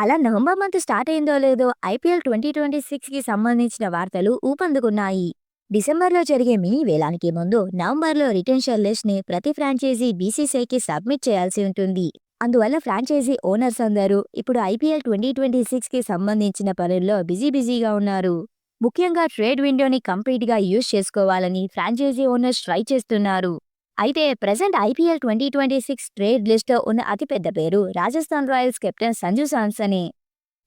అలా November month start అయిందో లేదో ఐపీఎల్ ట్వంటీ ట్వంటీ సిక్స్కి సంబంధించిన వార్తలు ఊపందుకున్నాయి. డిసెంబర్లో జరిగే మినీ వేలానికి ముందు నవంబర్లో రిటెన్షన్ లిస్ట్ని ప్రతి ఫ్రాంచైజీ బీసీసీఐకి సబ్మిట్ చేయాల్సి ఉంటుంది. అందువల్ల ఫ్రాంచైజీ ఓనర్స్ అందరూ ఇప్పుడు ఐపీఎల్ ట్వంటీ ట్వంటీ సిక్స్కి సంబంధించిన పనుల్లో బిజీ బిజీగా ఉన్నారు. ముఖ్యంగా ట్రేడ్ విండోని కంప్లీట్గా యూజ్ చేసుకోవాలని ఫ్రాంచైజీ ఓనర్స్ ట్రై చేస్తున్నారు. అయితే present IPL twenty twenty six trade లిస్ట్లో ఉన్న అతిపెద్ద పేరు రాజస్థాన్ రాయల్స్ కెప్టెన్ సంజు సామ్సనే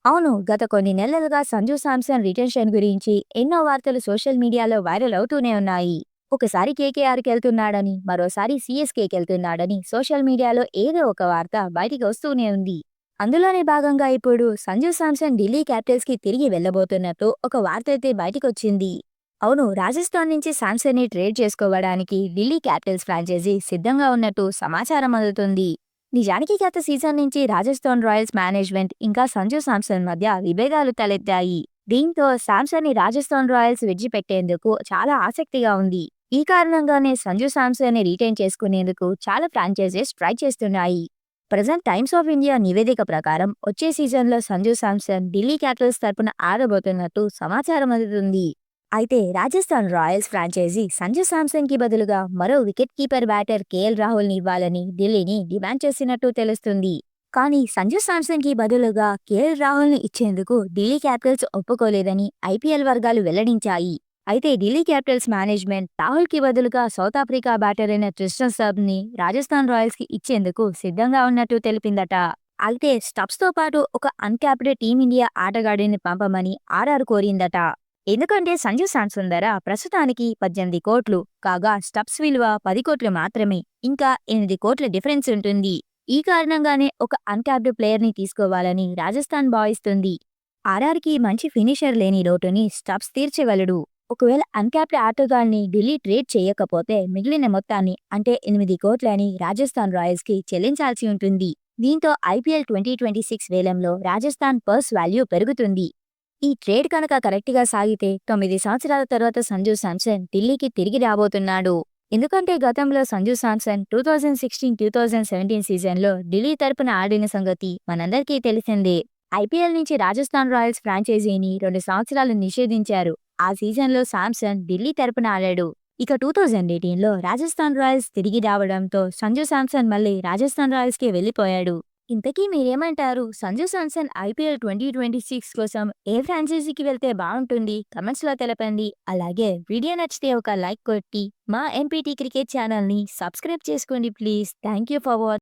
అవును గత కొన్ని నెలలుగా సంజు సామ్సన్ రిటెన్షన్ గురించి ఎన్నో వార్తలు సోషల్ మీడియాలో వైరల్ అవుతూనే ఉన్నాయి. ఒకసారి కేకేఆర్కి వెళ్తున్నాడని మరోసారి సిఎస్కేకి వెళ్తున్నాడని సోషల్ మీడియాలో ఏదో ఒక వార్త బయటికి వస్తూనే ఉంది. అందులోనే భాగంగా ఇప్పుడు సంజు సామ్సన్ ఢిల్లీ క్యాపిటల్స్కి తిరిగి వెళ్ళబోతున్నట్టు ఒక వార్త అయితే బయటికొచ్చింది. అవును. రాజస్థాన్ నుంచి శాంసన్ని ట్రేడ్ చేసుకోవడానికి ఢిల్లీ క్యాపిటల్స్ ఫ్రాంచైజీ సిద్ధంగా ఉన్నట్టు సమాచారం అందుతుంది. నిజానికి గత సీజన్ నుంచి రాజస్థాన్ రాయల్స్ మేనేజ్మెంట్ ఇంకా సంజు శాంసన్ మధ్య విభేదాలు తలెత్తాయి. దీంతో శాంసన్ని రాజస్థాన్ రాయల్స్ విడిచిపెట్టేందుకు చాలా ఆసక్తిగా ఉంది. ఈ కారణంగానే సంజు శాంసన్ని రీటైన్ చేసుకునేందుకు చాలా ఫ్రాంచైజీస్ ట్రై చేస్తున్నాయి. ప్రజెంట్ టైమ్స్ ఆఫ్ ఇండియా నివేదిక ప్రకారం వచ్చే సీజన్లో సంజు శాంసన్ ఢిల్లీ క్యాపిటల్స్ తరపున ఆడబోతున్నట్టు సమాచారం అందుతుంది. అయితే రాజస్థాన్ రాయల్స్ ఫ్రాంచైజీ సంజు శాంసన్కి బదులుగా మరో wicket keeper batter K L ఇవ్వాలని ఢిల్లీని డిమాండ్ చేసినట్టు తెలుస్తుంది. కానీ సంజు శాంసన్కి బదులుగా కేఎల్ రాహుల్ను ఇచ్చేందుకు ఢిల్లీ క్యాపిటల్స్ ఒప్పుకోలేదని ఐపీఎల్ వర్గాలు వెల్లడించాయి. అయితే ఢిల్లీ క్యాపిటల్స్ మేనేజ్మెంట్ రాహుల్కి బదులుగా సౌత్ ఆఫ్రికా బ్యాటర్ అయిన ట్రిస్టన్ సబ్ని రాజస్థాన్ రాయల్స్కి ఇచ్చేందుకు సిద్ధంగా ఉన్నట్టు తెలిపిందట. అయితే స్టబ్స్తో పాటు ఒక అన్క్యాప్డ్ టీమిండియా ఆటగాడిని పంపమని ఆర్ఆర్ కోరిందట. ఎందుకంటే సంజు శాంసన్ ధర ప్రస్తుతానికి పద్దెనిమిది కోట్లు కాగా స్టబ్స్ విలువ పది కోట్లు మాత్రమే ఇంకా ఎనిమిది కోట్ల డిఫరెన్స్ ఉంటుంది. ఈ కారణంగానే ఒక అన్క్యాప్డ్ ప్లేయర్ని తీసుకోవాలని రాజస్థాన్ భావిస్తుంది. ఆర్ఆర్కి మంచి ఫినిషర్ లేని లోటుని స్టబ్స్ తీర్చగలడు. ఒకవేళ అన్క్యాప్డ్ ఆటగాల్ని ఢిల్లీ ట్రేడ్ చేయకపోతే మిగిలిన మొత్తాన్ని అంటే ఎనిమిది కోట్లని రాజస్థాన్ రాయల్స్కి చెల్లించాల్సి ఉంటుంది. దీంతో ఐపీఎల్ ట్వంటీ ట్వంటీ సిక్స్ వేలంలో రాజస్థాన్ పర్స్ వాల్యూ పెరుగుతుంది. ఈ ట్రేడ్ కనుక కరెక్ట్గా సాగితే తొమ్మిది సంవత్సరాల తర్వాత సంజు శాంసన్ ఢిల్లీకి తిరిగి రాబోతున్నాడు. ఎందుకంటే గతంలో Sanju Samson two thousand sixteen two thousand seventeen సీజన్లో ఢిల్లీ తరపున ఆడిన సంగతి మనందరికీ తెలిసిందే. ఐపీఎల్ నుంచి రాజస్థాన్ రాయల్స్ ఫ్రాంచైజీని రెండు సంవత్సరాలు నిషేధించారు. ఆ సీజన్లో శాంసన్ ఢిల్లీ తరపున ఆడాడు. ఇక టూ థౌజండ్ ఎయిటీన్లో రాజస్థాన్ రాయల్స్ తిరిగి రావడంతో సంజు శాంసన్ మళ్ళీ రాజస్థాన్ రాయల్స్కి వెళ్ళిపోయాడు. ఇంతకీ మీరేమంటారు? Sanju Samson IPL twenty twenty six కోసం ఏ ఫ్రాంచైజీకి వెళ్తే బాగుంటుంది? కమెంట్స్లో తెలపండి. అలాగే వీడియో నచ్చితే ఒక లైక్ కొట్టి మా ఎంపీటీ క్రికెట్ ఛానల్ని సబ్స్క్రైబ్ చేసుకోండి please. Thank you for watch